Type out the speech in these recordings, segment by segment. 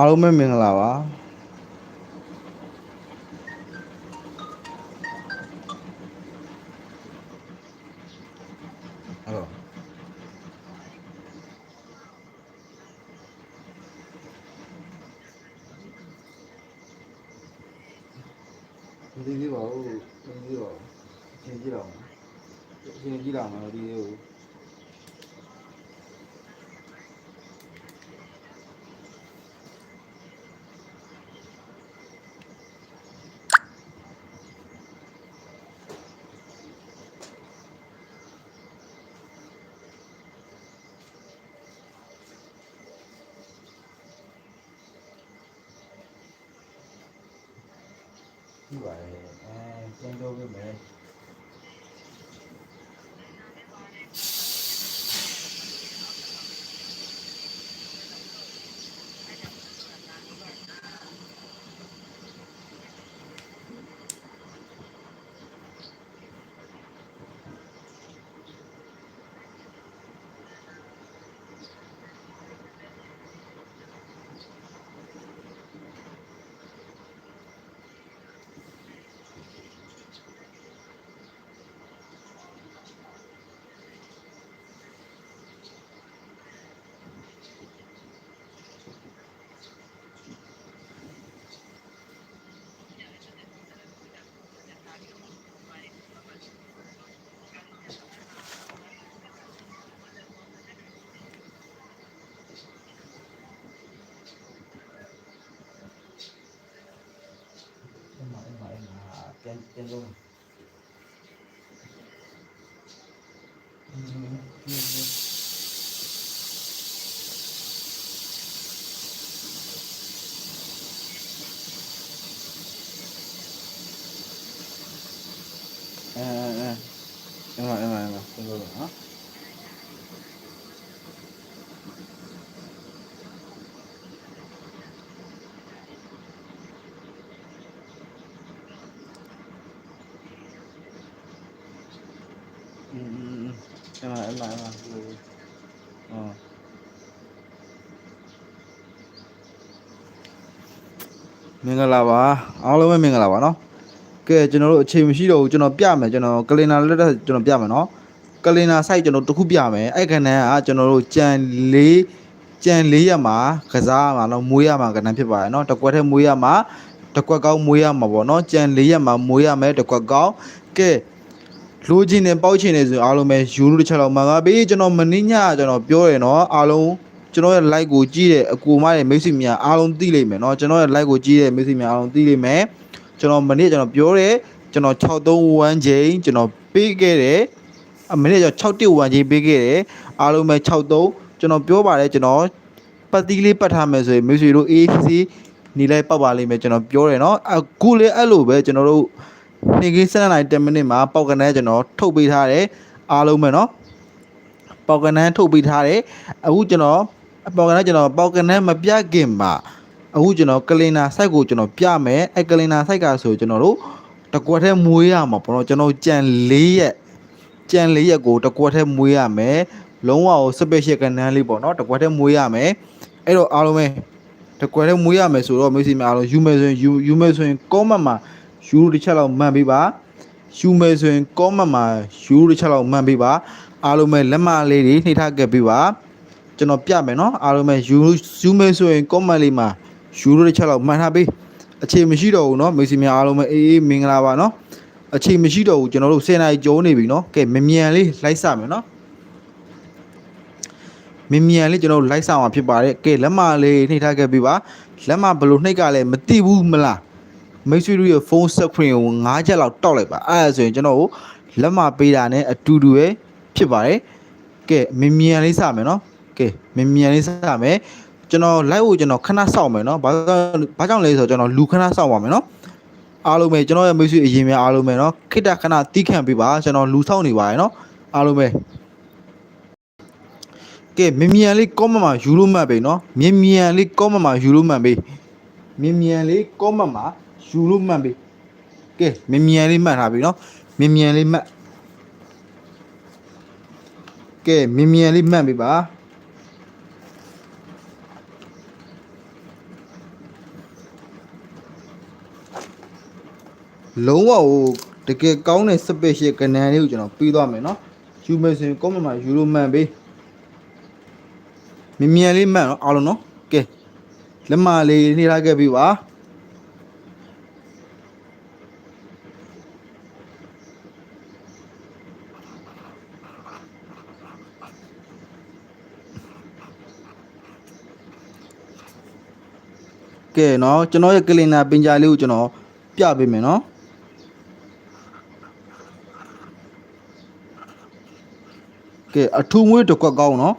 အားလုံးပဲမင်္ဂလာပါအဲ့တော့ ဒီဒီပါဦးဒီဒီပါရှင်းကြည့်တော့ရှင်းကြည့်တော့မယ်ဒီလေးကို ကြည့်ပါလေအဲကျင်းတော့ မှာအဲ့မှာအဲ့ အမအမအမအော်မင်္ဂလာပါအားလုံးပဲမင်္ဂလာပါနော်ကဲကျွန်တော်တို့အချိန်မရှိတော့ဘူးကျွန်တော်ပြမယ်ကျွန်တော်ကလင်နာလက်ထက်ကျွန်တော်ပြမယ်နော်ကလင်နာ site ကျွန်တော်တခုပြမယ်အဲ့ကဏ္ဍကကျွန်တော်တို့ကြံလေးကြံလေးရမှာကစားရမှာနော်မွေးရမှာကဏ္ဍဖြစ်ပါတယ်နော်တကွက်ထဲမွေးရမှာတကွက်ကောင်းမွေးရမှာပေါ့နော်ကြံလေးရမှာမွေးရမယ်တကွက်ကောင်းကဲ လိုချင်တယ်ပေါက်ချင်တယ်ဆိုရင်အားလုံးပဲယူလို့တစ်ချက်လောက်မှန်ပါပြီကျွန်တော်မင်းညကျွန်တော်ပြောတယ်နော်အားလုံးကျွန်တော်ရဲ့ like ကိုကြည့်တဲ့အကူမရဲ့မိတ်ဆွေများအားလုံးသိလိမ့်မယ်နော်ကျွန်တော်ရဲ့ like ကိုကြည့်တဲ့မိတ်ဆွေများအားလုံးသိလိမ့်မယ်ကျွန်တော်မနေ့ကျွန်တော်ပြောတယ်ကျွန်တော်631ချိန်ကျွန်တော်ပေးခဲ့တယ်အမနေ့ကျွန်တော်611ချိန်ပေးခဲ့တယ်အားလုံးပဲ63ကျွန်တော်ပြောပါတယ်ကျွန်တော်ပတ်တိလေးပတ်ထားမယ်ဆိုရင်မိတ်ဆွေတို့ AC နေလိုက်ပတ်ပါလိမ့်မယ်ကျွန်တော်ပြောတယ်နော်အခုလေအဲ့လိုပဲကျွန်တော်တို့ နေ့ကင်း7နိုင်10မိနစ်မှာပေါက်ကနန်းကျွန်တော်ထုတ်ပေးထားတယ်အားလုံးပဲเนาะပေါက်ကနန်းထုတ်ပေးထားတယ်အခုကျွန်တော်ပေါက်ကနန်းကျွန်တော်ပေါက်ကနန်းမပြခင်မှာအခုကျွန်တော်ကလင်နာ site ကိုကျွန်တော်ပြမယ်အဲကလင်နာ site ကဆိုကျွန်တော်တို့တကွက်ထဲမွေးရမှာပေါ့နော်ကျွန်တော်ကြံ၄ရက်ကြံ၄ရက်ကိုတကွက်ထဲမွေးရမယ်လုံးဝကို special ကနန်းလေးပေါ့နော်တကွက်ထဲမွေးရမယ်အဲ့တော့အားလုံးပဲတကွက်ထဲမွေးရမယ်ဆိုတော့မိတ်ဆွေများအားလုံးယူမယ်ဆိုရင်ယူယူမယ်ဆိုရင် comment မှာ ယူတစ်ချက်လောက်မှန်ပေးပါယူမယ်ဆိုရင် comment မှာယူတစ်ချက်လောက်မှန်ပေးပါအားလုံးပဲလက်မလေးတွေနှိပ်ထားခဲ့ပေးပါကျွန်တော်ပြမယ်နော်အားလုံးပဲယူယူမယ်ဆိုရင် comment လေးမှာယူတစ်ချက်လောက်မှန်ထားပေးအခြေမရှိတော့ဘူးเนาะမိတ်ဆွေများအားလုံးပဲအေးအေးမင်္ဂလာပါเนาะအခြေမရှိတော့ဘူးကျွန်တော်တို့10နာရီကျုံနေပြီเนาะကဲမမြန်လေးလိုက်စမယ်เนาะမမြန်လေးကျွန်တော်တို့လိုက်စအောင်ဖြစ်ပါတယ်ကဲလက်မလေးနှိပ်ထားခဲ့ပေးပါလက်မဘယ်လိုနှိပ်ကလဲမသိဘူးမလား မိတ်ဆွေတို့ရဲ့ဖုန်း screen ကို၅ချက်လောက်တောက်လိုက်ပါအဲ့ဒါဆိုရင်ကျွန်တော်တို့လက်မပေးတာနဲ့အတူတူပဲဖြစ်ပါတယ်ကဲမင်မြန်လေးစမယ်နော်ကဲမင်မြန်လေးစမယ်ကျွန်တော် live ကိုကျွန်တော်ခဏစောင့်မယ်နော်ဘာကြောင့်ဘာကြောင့်လဲဆိုတော့ကျွန်တော်လူခဏစောင့်ပါမယ်နော်အားလုံးပဲကျွန်တော်ရဲ့မိတ်ဆွေအရင်ပဲအားလုံးပဲနော်ခိတ္တခဏတီးခံပေးပါကျွန်တော်လူစောင့်နေပါတယ်နော်အားလုံးပဲကဲမင်မြန်လေး comment မှာယူလို့မှတ်ပြီနော်မင်မြန်လေး comment မှာယူလို့မှတ်ပြီမင်မြန်လေး comment မှာ ယူလို့မှတ်ပြီကဲမြ мян လေးမှတ်ထားပြီနော်မြ мян လေးမှတ်ကဲမြ мян လေးမှတ်ပြီပါလုံးဝဟိုတကယ်ကောင်းတဲ့ special ကဏ္ဍလေးကိုကျွန်တော်ပေးသွားမယ်နော်ယူမယ်ဆိုရင် comment မှာယူလို့မှန်ပေးမြ мян လေးမှတ်နော်အားလုံးနော်ကဲလက်မလေးနှိထားခဲ့ပြီပါ ကဲနော်ကျွန်တော်ရဲ့ calendar ပင်ကြားလေးကိုကျွန်တော်ပြပေးမယ်နော်ကဲအထူးမွေးတစ်ခွက်ကောင်းနော်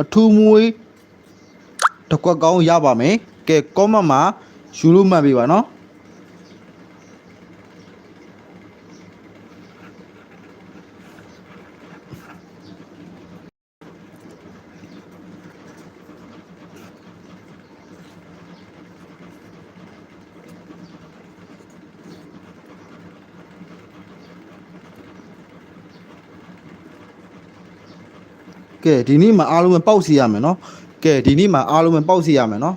အထူးမွေးတစ်ခွက်ကောင်းရပါမယ်ကဲ comment မှာယူလို့မှတ်ပေးပါနော် ကဲဒီနေ့မှာအားလုံးပဲပေါက်စီရမယ်နော်ကဲဒီနေ့မှာအားလုံးပဲပေါက်စီရမယ်နော်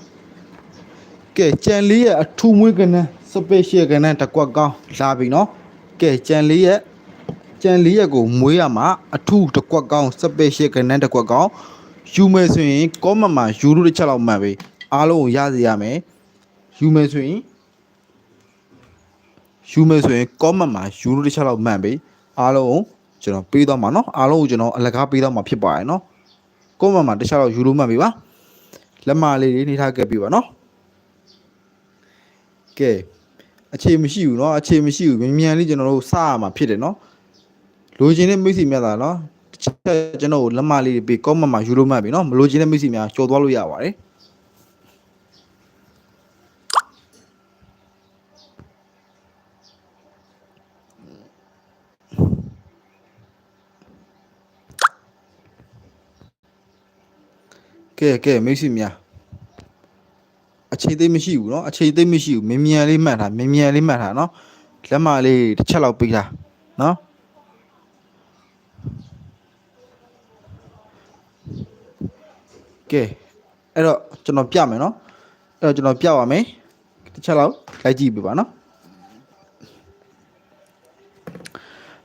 ကဲကြံလေးရဲ့အထူးမွေးကနန်း special ကနန်းတကွက်ကောင်းလာပြီနော်ကဲကြံလေးရဲ့ကြံလေးရဲ့ကိုမွေးရမှာအထူးတကွက်ကောင်း special ကနန်းတကွက်ကောင်းယူမယ်ဆိုရင် comment မှာယူလို့တစ်ချက်လောက်မှတ်ပေးအားလုံးကိုရစေရမယ်ယူမယ်ဆိုရင်ယူမယ်ဆိုရင် comment မှာယူလို့တစ်ချက်လောက်မှတ်ပေးအားလုံး ကိုကျွန်တော်ပေးသွားမှာเนาะအားလုံးကိုကျွန်တော်အလကားပေးသွားမှာဖြစ်ပါတယ်เนาะ comment မှာတစ်ချက်လောက်ယူလို့မှတ်ပြီပါလက်မလေးတွေနှိထားခဲ့ပြီပါเนาะကဲအခြေမရှိဘူးเนาะအခြေမရှိဘူးမြန်မြန်လေးကျွန်တော်တို့စရမှာဖြစ်တယ်เนาะလိုချင်တဲ့မိတ်ဆွေများသာเนาะတစ်ချက်ကျွန်တော်တို့လက်မလေးတွေပေး comment မှာယူလို့မှတ်ပြီเนาะမလိုချင်တဲ့မိတ်ဆွေများကျော်သွားလို့ရပါတယ် ကဲကဲမိတ်ဆွေများအခြေသိမ်းမရှိဘူးเนาะအခြေသိမ်းမရှိဘူးမြန်မြန်လေးမှတ်ထားမြန်မြန်လေးမှတ်ထားเนาะလက်မလေးတစ်ချက်လောက်ပေးထားเนาะကဲအဲ့တော့ကျွန်တော်ပြမယ်เนาะအဲ့တော့ကျွန်တော်ပြပါမယ်တစ်ချက်လောက်လိုက်ကြည့်ပြပါเนาะ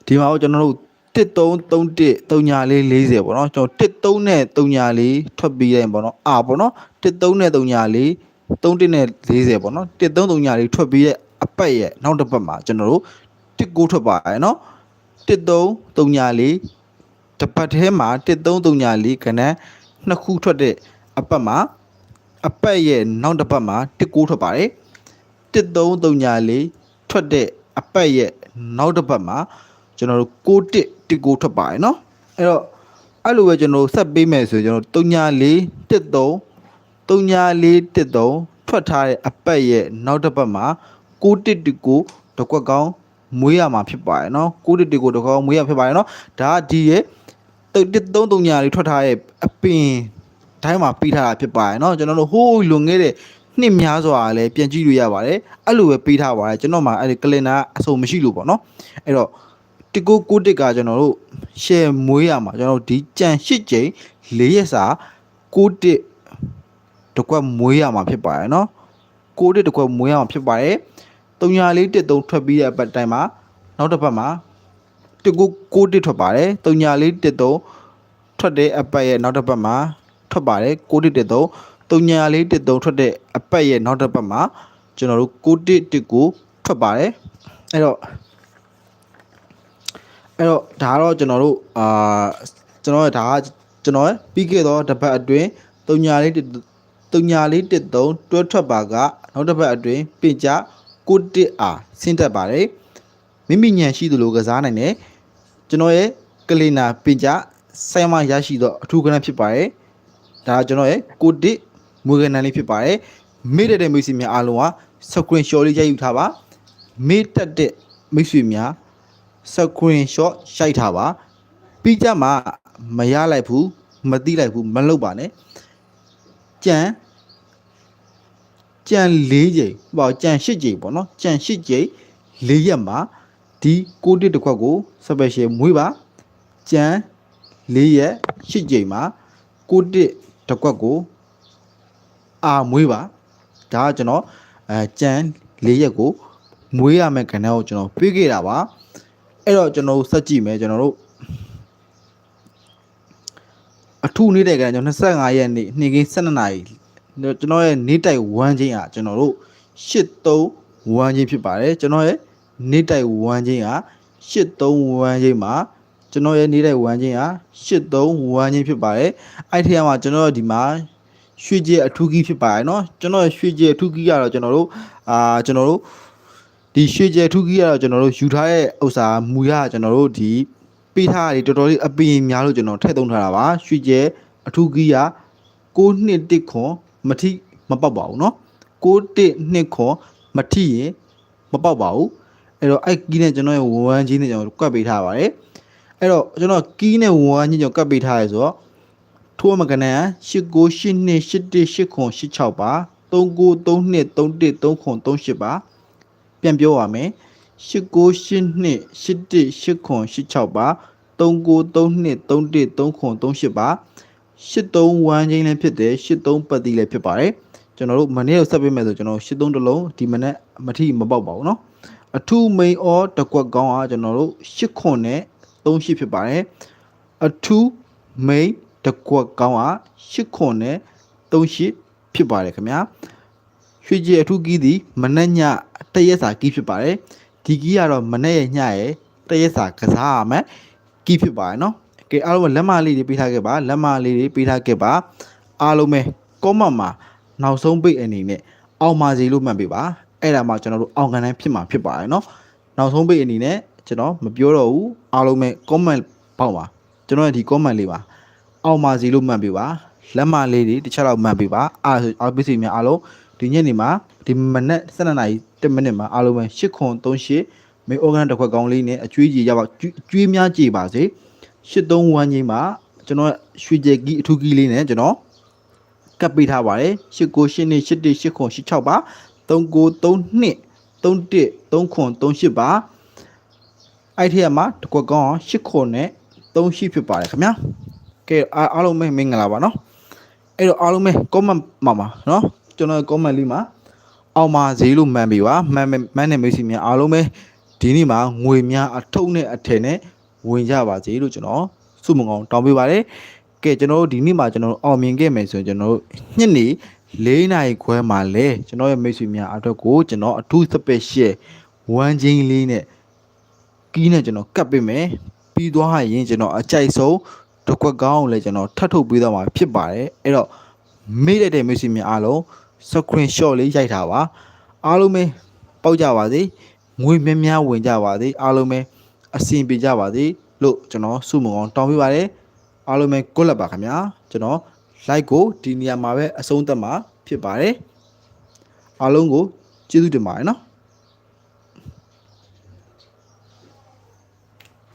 ဒီမှာကျွန်တော်တို့ 1331 3ညာလေး40ပေါ့နော်ကျွန်တော်13နဲ့3ညာလေးထွက်ပြီးတယ်ပေါ့နော်အာပေါ့နော်13နဲ့3ညာလေး31နဲ့40ပေါ့နော်13 3ညာလေးထွက်ပြီးရဲ့အပတ်ရဲ့နောက်တစ်ပတ်မှာကျွန်တော်တို့19ထွက်ပါရယ်နော်13 3ညာလေးတစ်ပတ်ထဲမှာ13 3ညာလေးခဏနှစ်ခုထွက်တဲ့အပတ်မှာအပတ်ရဲ့နောက်တစ်ပတ်မှာ19ထွက်ပါတယ်13 3ညာလေးထွက်တဲ့အပတ်ရဲ့နောက်တစ်ပတ်မှာ ကျွန်တော်တို့6တစ်19ထွက်ပါတယ်เนาะအဲ့တော့အဲ့လိုပဲကျွန်တော်တို့ဆက်ပေးမယ်ဆိုရင်ကျွန်တော်34 13 3413ထွက်ထားတဲ့အပတ်ရဲ့နောက်တစ်ပတ်မှာ6တစ်19တစ်ကွက်ကောင်းမွေးရမှာဖြစ်ပါတယ်เนาะ6တစ်19တစ်ကွက်ကောင်းမွေးရဖြစ်ပါတယ်เนาะဒါကဒီရဲ့33ညာလေးထွက်ထားတဲ့အပင်တိုင်းမှာပေးထားတာဖြစ်ပါတယ်เนาะကျွန်တော်တို့ဟိုးလွန်ခဲ့တဲ့နှစ်များစွာလည်းပြန်ကြည့်လို့ရပါတယ်အဲ့လိုပဲပေးထားပါတယ်ကျွန်တော်မှအဲ့ဒီကလင်နာအစုံမရှိလို့ပေါ့เนาะအဲ့တော့ တကိုကိုတစ်ကကျွန်တော်တို့ရှယ်မွေးရမှာကျွန်တော်တို့ဒီကြံ၈ကြိမ်၄ရက်စာကိုတစ်တကွက်မွေးရမှာဖြစ်ပါတယ်နော်ကိုတစ်တကွက်မွေးရမှာဖြစ်ပါတယ်၃ညာလေးတစ်သုံးထွက်ပြီးတဲ့အပတ်တိုင်းမှာနောက်တစ်ပတ်မှာတကိုကိုတစ်ထွက်ပါတယ်၃ညာလေးတစ်သုံးထွက်တဲ့အပတ်ရဲ့နောက်တစ်ပတ်မှာထွက်ပါတယ်ကိုတစ်တစ်သုံး၃ညာလေးတစ်သုံးထွက်တဲ့အပတ်ရဲ့နောက်တစ်ပတ်မှာကျွန်တော်တို့ကိုတစ်တစ်ကိုထွက်ပါတယ်အဲ့တော့ အဲ့တော့ဒါကတော့ကျွန်တော်တို့အာကျွန်တော်ဒါကကျွန်တော်ပြီးခဲ့တော့တစ်ပတ်အတွင်းတုံညာလေးတုံညာလေးတစ်သုံးတွဲထွက်ပါကနောက်တစ်ပတ်အတွင်းပင်ကြကိုတစ်အားဆင်းသက်ပါတယ်မိမိညံရှိသလိုကစားနိုင်တယ်ကျွန်တော်ရဲ့ကလီနာပင်ကြဆိုင်မရရှိတော့အထူးကဏ္ဍဖြစ်ပါတယ်ဒါကကျွန်တော်ရဲ့ကိုတစ်မွေးကဏ္ဍလေးဖြစ်ပါတယ်မေ့တဲ့မိတ်ဆွေများအားလုံးက screen shot လေးရိုက်ယူထားပါမေ့တက်တဲ့မိတ်ဆွေများ screen shot ရိုက်ထားပါပြီးကြမှာမရလိုက်ဘူးမသိလိုက်ဘူးမလုပ်ပါနဲ့ကြံကြံ၄ချိန်ပေါ့ကြံ၈ချိန်ပေါ့နော်ကြံ၈ချိန်၄ရက်မှာဒီကိုတစ်တစ်ခွက်ကို special မွေးပါကြံ၄ရက်၈ချိန်မှာကိုတစ်တစ်ခွက်ကိုအာမွေးပါဒါကကျွန်တော်အဲကြံ၄ရက်ကိုမွေးရမယ့်ကဏ္ဍကိုကျွန်တော်ပြေးခဲ့တာပါ အဲ့တော့ကျွန်တော်တို့စက်ကြည့်မယ်ကျွန်တော်တို့အထူးနေတဲ့ကဏ္ဍကျွန်တော်25ရက်နေ့နေ့ကင်း12နာရီကျွန်တော်ရဲ့နေ့တိုက်1ချင်းอ่ะကျွန်တော်တို့83 1ချင်းဖြစ်ပါတယ်ကျွန်တော်ရဲ့နေ့တိုက်1ချင်းอ่ะ83 1ချင်းမှာကျွန်တော်ရဲ့နေ့တိုက်1ချင်းอ่ะ83 1ချင်းဖြစ်ပါတယ်အဲ့ဒီထဲမှာကျွန်တော်တို့ဒီမှာရွှေကျဲအထူးကြီးဖြစ်ပါတယ်เนาะကျွန်တော်ရဲ့ရွှေကျဲအထူးကြီးကတော့ကျွန်တော်တို့အာကျွန်တော်တို့ ဒီရွှေကျဲထူးကြီးကတော့ကျွန်တော်တို့ယူထားတဲ့ဥစ္စာမူရကျွန်တော်တို့ဒီပေးထားတာတွေတော်တော်လေးအပင်များလို့ကျွန်တော်ထည့်သုံးထားတာပါရွှေကျဲအထူးကြီးက6နှစ်တစ်ခွန်မထိမပေါက်ပါဘူးเนาะ6တစ်နှစ်ခွန်မထိရင်မပေါက်ပါဘူးအဲ့တော့အဲ့ကီးနဲ့ကျွန်တော်ရဲ့ဝမ်ကြီးနဲ့ကျွန်တော်ကတ်ပေးထားပါတယ်အဲ့တော့ကျွန်တော်ကီးနဲ့ဝမ်ကြီးကျွန်တော်ကတ်ပေးထားရဲဆိုတော့ထိုးမကနန်89828181ခွန်86ပါ39323131ခွန်38ပါ ပြန်ပြောရမယ်8982 81 8986ပါ3932 31 3938ပါ83ဝမ်းချင်းလည်းဖြစ်တယ်83ပတ်တိလည်းဖြစ်ပါတယ်ကျွန်တော်တို့မနေ့ကဆက်ပေးမယ်ဆိုကျွန်တော်83တလုံးဒီမနေ့မထီမပေါက်ပါဘူးเนาะအထူး main or တကွက်ကောင်းอ่ะကျွန်တော်တို့8ခွန်နဲ့38ဖြစ်ပါတယ်အထူး main တကွက်ကောင်းอ่ะ8ခွန်နဲ့38ဖြစ်ပါတယ်ခင်ဗျာ ရွှေကြည်အထူးကီးသည်မနက်ညတရက်စာကီးဖြစ်ပါတယ်ဒီကီးကတော့မနက်ရဲ့ညရဲ့တရက်စာကစားရမယ်ကီးဖြစ်ပါတယ်နော်ကဲအားလုံးပဲလက်မလေးတွေပေးထားခဲ့ပါလက်မလေးတွေပေးထားခဲ့ပါအားလုံးပဲ comment မှာနောက်ဆုံးပိတ်အနေနဲ့အောင်ပါစီလို့မှတ်ပေးပါအဲ့ဒါမှကျွန်တော်တို့အောင်ကန်တိုင်းဖြစ်မှာဖြစ်ပါတယ်နော်နောက်ဆုံးပိတ်အနေနဲ့ကျွန်တော်မပြောတော့ဘူးအားလုံးပဲ comment ပေါက်ပါကျွန်တော်ရဲ့ဒီ comment လေးပါအောင်ပါစီလို့မှတ်ပေးပါလက်မလေးတွေတစ်ချက်လောက်မှတ်ပေးပါအားဆိုအားပစ္စည်းများအားလုံး ဒီညနေမှာဒီမနက်7နာရီ10မိနစ်မှာအားလုံးပဲ8ခွန်38မေအော်ဂန်တစ်ခွက်ကောင်းလေးနဲ့အကျွေးကြီးရပါကျွေးကျွေးများကြည်ပါစေ83ဝမ်းကြီးမှာကျွန်တော်ရွှေကြယ်ကြီးအထူးကြီးလေးနဲ့ကျွန်တော်ကပ်ပေးထားပါတယ်89နဲ့81 8ခွန်86ပါ3932 31 3ခွန်38ပါအဲ့ထက်မှာတစ်ခွက်ကောင်းအောင်8ခွန်နဲ့38ဖြစ်ပါတယ်ခင်ဗျာကဲအားအားလုံးပဲမင်္ဂလာပါနော်အဲ့တော့အားလုံးပဲ comment မှာပါနော် ကျွန်တော် comment လေးမှာအောင်ပါဈေးလို့မှန်ပြီပါမှန်မှန်တဲ့မိတ်ဆွေများအားလုံးပဲဒီနေ့မှာငွေများအထုပ်နဲ့အထည်နဲ့ဝင်ကြပါစေလို့ကျွန်တော်စုမကောင်းတောင်းပေးပါတယ်ကဲကျွန်တော်တို့ဒီနေ့မှာကျွန်တော်တို့အောင်မြင်ခဲ့မယ်ဆိုရင်ကျွန်တော်တို့ညနေ၄နာရီခွဲမှာလဲကျွန်တော်ရဲ့မိတ်ဆွေများအတွက်ကိုကျွန်တော်အထူး special ဝမ်းချင်းလေးနဲ့ကီးနဲ့ကျွန်တော်ကတ်ပေးမယ်ပြီးသွားရင်ကျွန်တော်အကြိုက်ဆုံးတစ်ခွက်ကောင်းကိုလည်းကျွန်တော်ထပ်ထုတ်ပေးတော့မှာဖြစ်ပါတယ်အဲ့တော့ မေ့လိုက်တဲ့မိတ်ဆွေများအားလုံး screenshot လေးရိုက်ထားပါအားလုံးပဲပေါက်ကြပါစေငွေများများဝင်ကြပါစေအားလုံးပဲအဆင်ပြေကြပါစေလို့ကျွန်တော်ဆုမကောင်းတောင်းပေးပါတယ်အားလုံးပဲကိုလက်ပါခင်ဗျာကျွန်တော် like ကိုဒီနေရာမှာပဲအဆုံးသတ်မှာဖြစ်ပါတယ်အားလုံးကိုကျေးဇူးတင်ပါတယ်နော်